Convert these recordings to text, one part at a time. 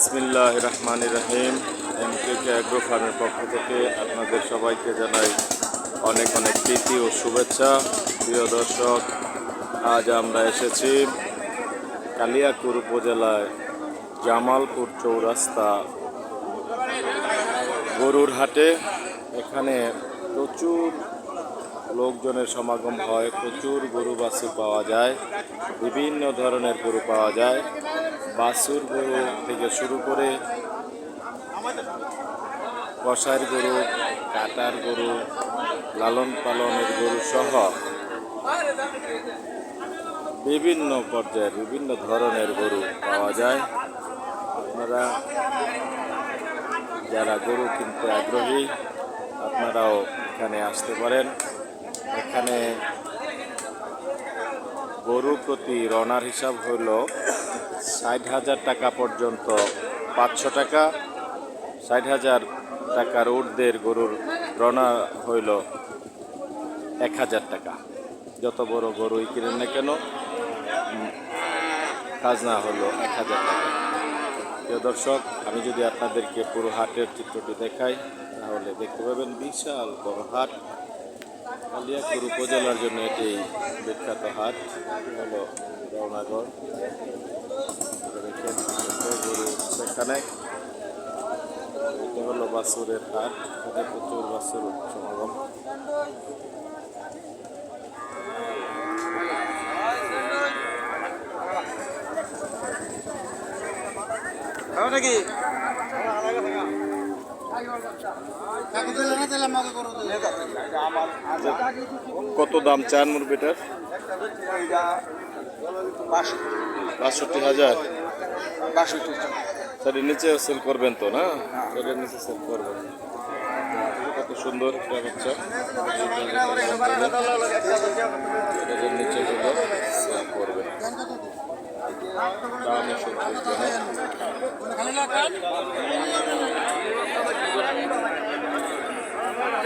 বিসমিল্লাহ রহমান রহিম এম কে অ্যাগ্রো ফার্মের পক্ষ থেকে আপনাদের সবাইকে জানাই অনেক অনেক প্রীতি ও শুভেচ্ছা। প্রিয় দর্শক, আজ আমরা এসেছি কালিয়াকুর উপজেলায় জামালপুর চৌরাস্তা গরুর হাটে এখানে প্রচুর লোকজনের সমাগম হয়, প্রচুর গরু বাছুর পাওয়া যায়, বিভিন্ন ধরনের গরু পাওয়া যায়। বাছুর গরু থেকে শুরু করে কষার গরু, কাটার গরু লালন পালনের গরু সহ বিভিন্ন পর্যায়ের, বিভিন্ন ধরনের গরু পাওয়া যায়। আপনারা যারা গরু কিনতে আগ্রহী, আপনারাও এখানে আসতে পারেন। এখানে গরু প্রতি রনার হিসাব হইল ষাট হাজার টাকা পর্যন্ত পাঁচশো টাকা। ষাট হাজার টাকার ঊর্ধ্বের গরুর রনা হইল এক হাজার টাকা। যত বড় গরুই কিনেন না কেন খাজনা হলো এক হাজার টাকা। প্রিয় দর্শক, আমি যদি আপনাদেরকে পুরো হাটের চিত্রটি দেখাই, তাহলে দেখতে পাবেন বিশাল বড় হাট। কালিয়াকুর উপজেলার জন্য এটি বিখ্যাত হাট, হলো রওনাগড়। সেখানে এটা হলো বাসুরের হাট এখানে প্রচুর বাসুর সমাগম। নাকি কত দাম চান মুরগিটার? বাষট্টি হাজার। সেটা নিচে সেল করবেন তো, না? সেটার নিচে সেল করবেন। কত সুন্দর একটা বাচ্চা। এটার নিচে সেল করবে দাম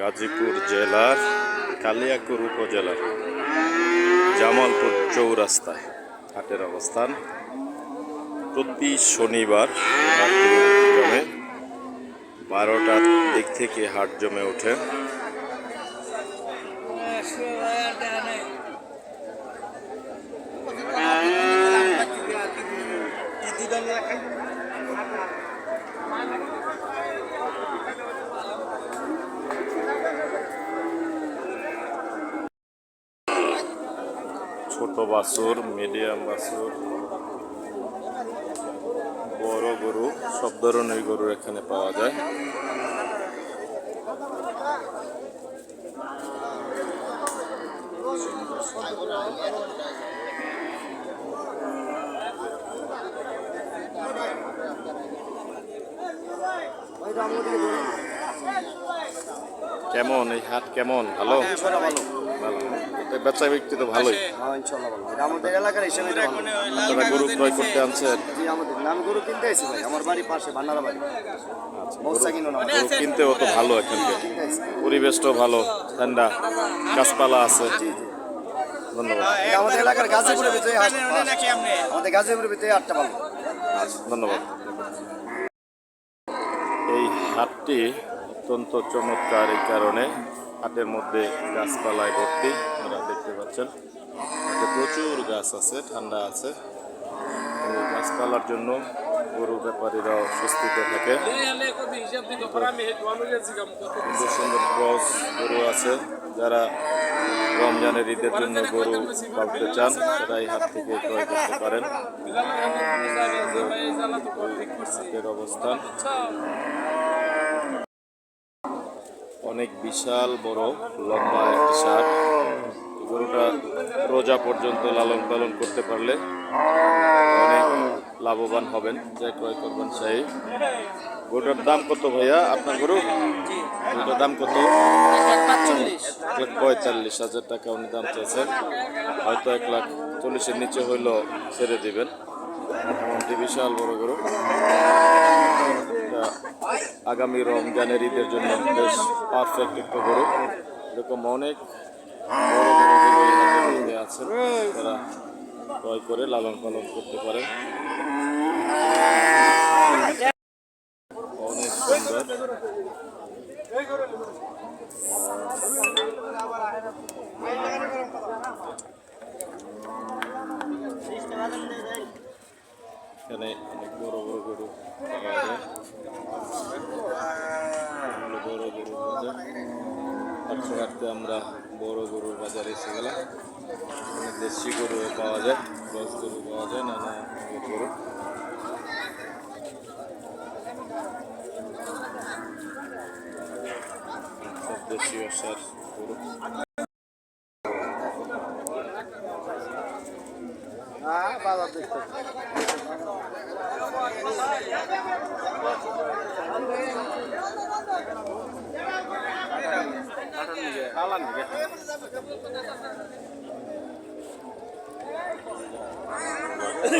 গাজীপুর জেলার কালিয়াকুর উপজেলার জামালপুর চৌরাস্তায় হাটের অবস্থান। প্রতি শনিবার জমে বারোটার দিক থেকে হাট জমে ওঠে। ছোট বাছুর মিডিয়াম বাছুর, বড় গরু, সব ধরনের গরু এখানে পাওয়া যায়। কেমন? এই হাট কেমন? ভালো? ভালো। এটা বেচা বিক্রি তো ভালোই। আমাদের এলাকার হিসেবে ভালো। আপনারা গরু ক্রয় করতে আনছেন আমি গরু কিনতে আইছি ভাই। আমার বাড়ি পাশে ভান্ডারা বাড়ি। মৌসা কিনো না গরু কিনতেও তো ভালো এখানকার পরিবেশটাও ভালো। ঠান্ডা। গাছপালা আছে। জি জি। ধন্যবাদ। আমাদের এলাকার গাজীপুরের ভিতরে আমাদের গাজীপুরের ভিতরে হাটটা ভালো। আচ্ছা, ধন্যবাদ। এই হাটটি অত্যন্ত চমৎকার এই কারণে। হাটের মধ্যে গাছপালায় ভর্তি, আপনারা দেখতে পাচ্ছেন। প্রচুর গাছ আছে, ঠান্ডা আছে। গাছপালার জন্য গরু ব্যাপারীরাও স্বস্তিতে থাকে। সুন্দর সুন্দর ক্রস গরু আছে। যারা রমজানের ঈদের জন্য গরু পালতে চান তারা এই হাট থেকে ক্রয় করতে পারেন। অবস্থান? অনেক বিশাল, বড়, লম্বা একটি এই গরুটা রোজা পর্যন্ত লালন পালন করতে পারলে লাভবান হবেন। যে ক্রয় করবেন সেই। গরুটার দাম কত ভাইয়া? আপনার গরু? গরুটার দাম কত? এক লাখ পঁয়তাল্লিশ হাজার টাকা উনি দাম চাইছেন। হয়তো এক লাখ চল্লিশের নিচে হইলেও ছেড়ে দিবেন। বিশাল বড় গরু। এটা আগামী রমজানের ঈদের জন্য বেশ পারফেক্ট একটা গরু। এরকম অনেক আছেন। তারা ক্রয় করে লালন পালন করতে পারেন। অনেক সুন্দর। এখানে অনেক বড় বড় গরু পাওয়া যায়। বড় গরু বাজার হাঁটতে হাঁটতে আমরা বড় গরুর বাজারে এসে গেলাম। দেশি গরু পাওয়া যায় ক্রস গরু পাওয়া যায়, নানা গরু। দেশি আসার গরু।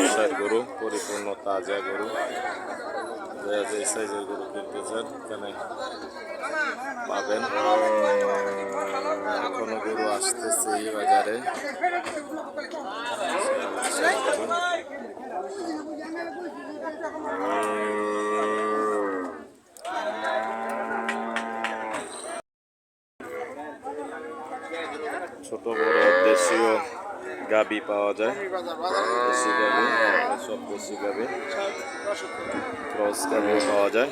সার গরু পরিপূর্ণ তাজা গরু যে সাইজের গরু কিনতে চান এখানে পাবেন এখনও গরু আসতেছে এই বাজারে ছোট বড় দেশীয় গাবি পাওয়া যায়। দেশি গাবি সব দেশি গাবি। ক্রস গাবি। পাওয়া যায়।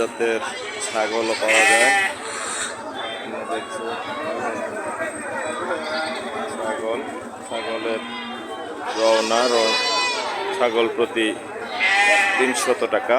প্রজাতের ছাগলও পাওয়া যায়। ছাগল ছাগলের রওনা ছাগল প্রতি তিনশত টাকা।